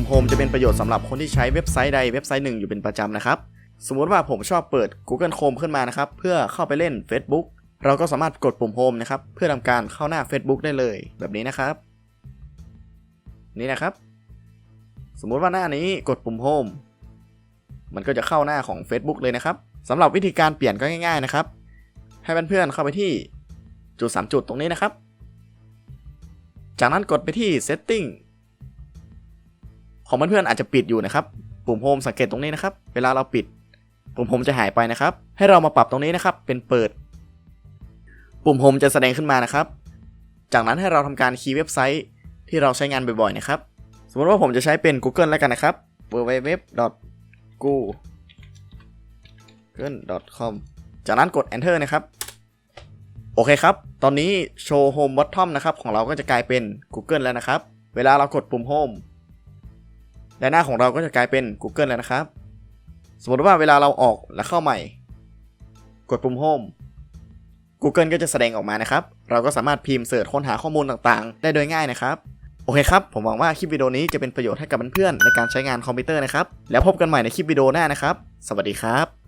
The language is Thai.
ปุ่มโฮมจะเป็นประโยชน์สำหรับคนที่ใช้เว็บไซต์ใดเว็บไซต์หนึ่งอยู่เป็นประจำนะครับ สมมุติว่าผมชอบเปิด Google Chrome ขึ้นมานะครับ เพื่อเข้าไปเล่น Facebook เราก็สามารถกดปุ่มโฮมนะครับ เพื่อทำการเข้าหน้า Facebook ได้เลยแบบนี้นะครับ นี่นะครับ สมมุติว่าหน้านี้กดปุ่มโฮมมันก็จะเข้าหน้าของ Facebook เลยนะครับสำหรับวิธีการเปลี่ยนก็ง่าย ๆนะครับ ให้เพื่อนๆเข้าไปที่จุด 3 จุดตรงนี้นะครับ จากนั้นกดไปที่ Setting ของเพื่อนๆอาจจะปิดอยู่นะครับ ปุ่มโฮมสังเกตตรงนี้นะครับ เวลาเราปิด ปุ่มโฮมจะหายไปนะครับ ให้เรามาปรับตรงนี้นะครับ เป็นเปิด ปุ่มโฮมจะแสดงขึ้นมานะครับ จากนั้นให้เราทำการคีย์เว็บไซต์ที่เราใช้งานบ่อยๆนะครับ สมมติว่าผมจะใช้เป็น Google แล้วกันนะครับ www.google.com จากนั้นกด enter นะครับ โอเคครับ ตอนนี้โชว์ Home Bottom นะครับ ของเราก็จะกลายเป็น Google แล้วนะครับ เวลาเรากดปุ่ม Home และหน้าของเราก็จะกลายเป็น Google แล้วนะครับ สมมติว่าเวลาเราออกและเข้าใหม่ กดปุ่ม Home Google ก็จะแสดงออกมานะครับ เราก็สามารถพิมพ์เสิร์ชค้นหาข้อมูลต่างๆ ได้โดยง่ายนะครับ โอเคครับ ผมหวังว่าคลิปวิดีโอนี้จะเป็นประโยชน์ให้กับเพื่อนๆในการใช้งานคอมพิวเตอร์นะครับ แล้วพบกันใหม่ในคลิปวิดีโอหน้านะครับ สวัสดีครับ